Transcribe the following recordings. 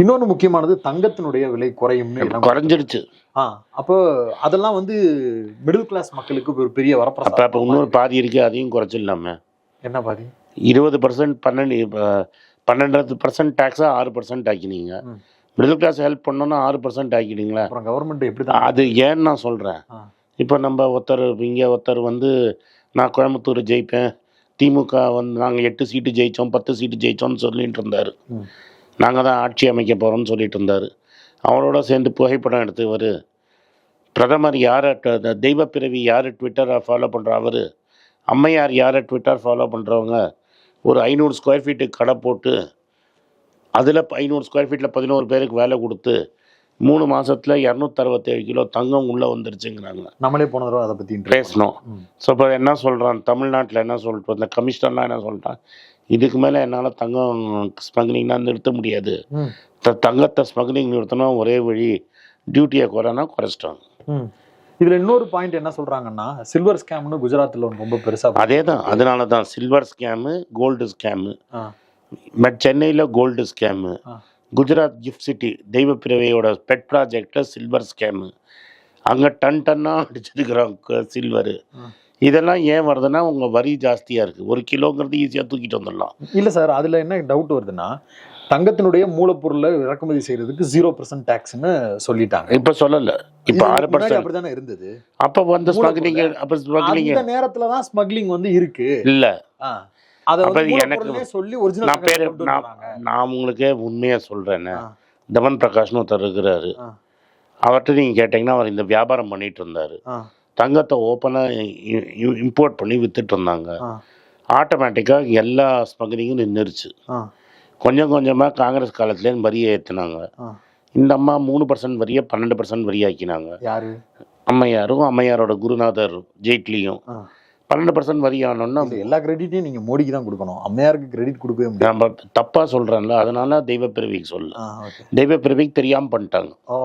இன்னொன்னு முக்கியமானது தங்கத்தினுடைய விலை எல்லாம் குறைஞ்சிடுச்சு. ஆ அப்போ அதெல்லாம் வந்து மிடில் கிளாஸ் மக்களுக்கு ஒரு பெரிய வரப்பிரசாதம். இப்போ இன்னொரு பாதி இருக்கு அதையும் குறைச்சிடலாமே. என்ன பாதி? இருபது பர்சன்ட் பன்னெண்டு பன்னெண்டு பர்சன்ட் டேக்ஸாக ஆறு பர்சன்ட் ஆக்கினீங்க. மிடில் கிளாஸ் ஹெல்ப் பண்ணோன்னா ஆறு பர்சன்ட் ஆக்கிட்டீங்களா அப்புறம் கவர்மெண்ட் எப்படி தான் அது ஏன்னு நான் சொல்கிறேன். இப்போ நம்ம ஒருத்தர் இங்கே ஒருத்தர் வந்து நான் கோயம்புத்தூர் ஜெயிப்பேன். திமுக வந்து நாங்கள் எட்டு சீட்டு ஜெயித்தோம் பத்து சீட்டு ஜெயித்தோம்னு சொல்லிட்டு இருந்தார். நாங்கள் தான் ஆட்சி அமைக்க போகிறோம்னு சொல்லிட்டு இருந்தார். அவரோட சேர்ந்து புகைப்படம் எடுத்தவர் பிரதமர் யாரை தெய்வப்பிறவி தெய்வ பிறவி யார் ட்விட்டரை ஃபாலோ பண்ணுற அவர் அம்மையார் யாரை ட்விட்டர் ஃபாலோ பண்ணுறவங்க ஒரு ஐநூறு ஸ்கொயர் ஃபீட்டு கடை போட்டு அதில் ஐநூறு ஸ்கொயர் ஃபீட்டில் பதினோரு பேருக்கு வேலை கொடுத்து மூணு மாசத்துல இரநூத்தறுபத்தேழு கிலோ தங்கம் உள்ளே வந்துருச்சுங்கிறாங்க. நம்மளே போன தடவை அதை பத்தி பேசணும். ஸோ இப்போ என்ன சொல்கிறான் தமிழ்நாட்டில் என்ன சொல்லிட்டு இந்த கமிஷனர்லாம் என்ன சொல்கிறான் இதுக்கு மேலே என்னால் தங்கம் ஸ்மக்லிங்னா நிறுத்த முடியாது. தங்கத்தை ஸ்மக்லிங் நிறுத்தணும் ஒரே வழி டியூட்டியை குறைனா குறைச்சிட்டாங்க. இதுல இன்னொரு பாயிண்ட் என்ன சொல்றாங்கன்னா சில்வர் ஸ்கேம்னு குஜராத்ல ஒன்று ரொம்ப பெருசா அதே தான். அதனால தான். Silver scam gold scam. சென்னையில் gold scam. Gujarat GIFT City தெய்வ பிறவையோட பெட் ப்ராஜெக்டில் சில்வர் ஸ்கேமு அங்கே டன் டன்னாக அடிச்சிருக்கிறாங்க சில்வரு. இதெல்லாம் ஏன் வருதுன்னா உங்கள் வரி ஜாஸ்தியாக இருக்குது ஒரு கிலோங்கிறது ஈஸியாக தூக்கிட்டு வந்துடலாம். இல்ல சார் அதுல என்ன டவுட் வருதுன்னா தங்கத்தினுடைய மூலப்பொருளை இறக்குமதி செய்யறதுக்கு ஜீரோ பர்சன்ட் டாக்ஸ்னு சொல்லிட்டாங்க. இப்போ சொல்லலை. இப்போ ஆறு பர்சன்ட் அப்படிதானே இருந்தது? அப்போ வந்து ஸ்மக்லிங் அப்போ ஸ்மக்லிங் நேரத்துல தான் ஸ்மக்லிங் வந்து இருக்கு. இல்லை. ஆ. அத எனக்கு- சொல்லி நான் பேர் நான் உங்களுக்கு உண்மையாக சொல்கிறேன்னே. தமன் பிரகாஷ்னு ஒருத்தர் இருக்கிறாரு. அவர்கிட்ட நீங்கள் கேட்டிங்கன்னா அவர் இந்த வியாபாரம் பண்ணிட்டு இருந்தார். தங்கத்தை ஓப்பனாக இம்போர்ட் பண்ணி வித்துட்டு இருந்தாங்க. ஆட்டோமேட்டிக்காக எல்லா ஸ்மக்லிங்கும் நின்றுச்சு கொஞ்சம் கொஞ்சமாக காங்கிரஸ் காலத்துலேருந்து வரியை ஏற்றுனாங்க. இந்த அம்மா மூணு பர்சன்ட் வரியை பன்னெண்டு பர்சன்ட் வரி ஆக்கினாங்க. யாரு? அம்மையாரும் அம்மையாரோட குருநாதர் ஜெய்ட்லியும். பன்னெண்டு பர்சன்ட் வரி இல்ல, எல்லா கிரெடிட்டையும் நீங்க மோடிக்கு தான் கொடுக்கணும். அம்மையாருக்கு கிரெடிட் கொடுக்கவே முடியாது. நம்ம தப்பாக சொல்கிறேன்ல அதனால தெய்வ பிறவிக்கு சொல்ல ஆ, okay. தெய்வ பிறவிக்கு தெரியாமல் பண்ணிட்டாங்க. ஓ.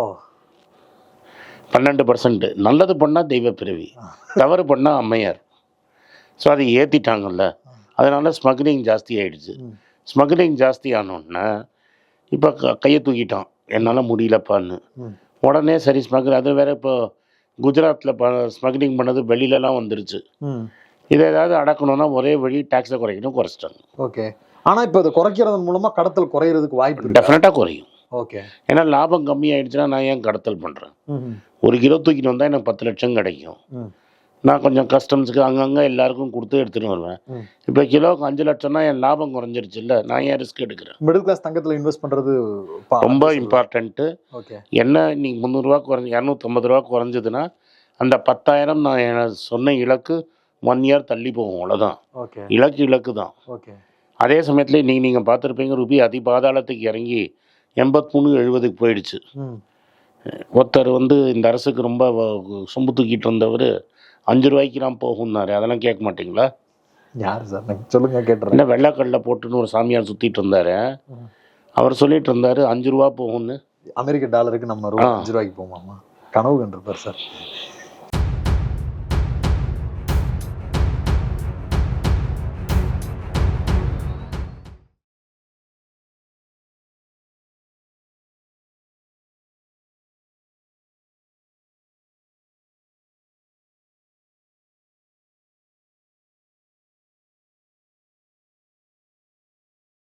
பன்னெண்டு பர்சன்ட் நல்லது பண்ணால் தெய்வ பிறவி தவறு பண்ணால் அம்மையார். ஸோ அதை ஏற்றிட்டாங்கல்ல அதனால ஸ்மக்லிங் ஜாஸ்தி ஆயிடுச்சு. ம். ஸ்மக்லிங் ஜாஸ்தி ஆனோடனே இப்போ கையை தூக்கிட்டான். என்னால் முடியலப்பான்னு. உடனே சரி ஸ்மக்லிங் அது வேற இப்போ குஜராத்தில் ப ஸ்மக்லிங் பண்ணது வெளியிலலாம் வந்துருச்சு. இதை ஏதாவது அடக்கணும்னா ஒரே வழி டேக்ஸை குறைக்கணும் குறைச்சிட்டாங்க ஓகே. ஆனா இப்ப இதை குறைக்கிறதன் மூலமா கடத்தல் குறையறதுக்கு வாய்ப்பு டெஃபினட்டாக குறையும். ஓகே. ஏன்னா லாபம் கம்மியாயிடுச்சுன்னா நான் ஏன் கடத்தல் பண்ணுறேன் ஒரு கிலோ தூக்கிட்டு வந்தால் எனக்கு பத்து லட்சம் கிடைக்கும். நான் கொஞ்சம் கஸ்டம்ஸுக்கு அங்கங்கே எல்லாருக்கும் கொடுத்து எடுத்துகிட்டு வருவேன். இப்போ கிலோவுக்கு அஞ்சு லட்சம்னா என் லாபம் குறைஞ்சிருச்சு இல்லை நான் ஏன் ரிஸ்க் எடுக்கிறேன்? மிடில் கிளாஸ் தங்கத்துல இன்வெஸ்ட் பண்றது பா- ரொம்ப இம்பார்ட்டண்ட்டு ஓகே என்ன நீங்கள் முந்நூறுரூவா குறைஞ்சி இரநூத்தம்பது ரூபா குறைஞ்சதுன்னா அந்த பத்தாயிரம் நான் என சொன்ன இலக்கு ஒன் இயர் தள்ளி போகும் அவ்வளோதான் ஓகே இலக்கு இலக்கு தான் ஓகே அதே சமயத்தில் நீங்கள் நீங்கள் பார்த்துருப்பீங்க ரூபி அதி பாதாளத்துக்கு இறங்கி எண்பத்மூணு எழுபதுக்கு போயிடுச்சு. ஒருத்தர் வந்து இந்த அரசுக்கு ரொம்ப சொம்பு தூக்கிட்டு வந்தவர் அஞ்சு ரூபாய்க்கு நான் போகும்னாரு. அதெல்லாம் கேட்க மாட்டீங்களா? யாரு சார்? சொல்லுங்க கேட்டுறேன். வெள்ளைக்கல்ல போட்டுன்னு ஒரு சாமியார் சுற்றிட்டு இருந்தாரு. அவர் சொல்லிட்டு இருந்தாரு அஞ்சு ரூபா போகும்னு. அமெரிக்க டாலருக்கு நம்ம ரூபா. அஞ்சு ரூபாய்க்கு போமாமா கனவு கண்டிருப்பார் சார்.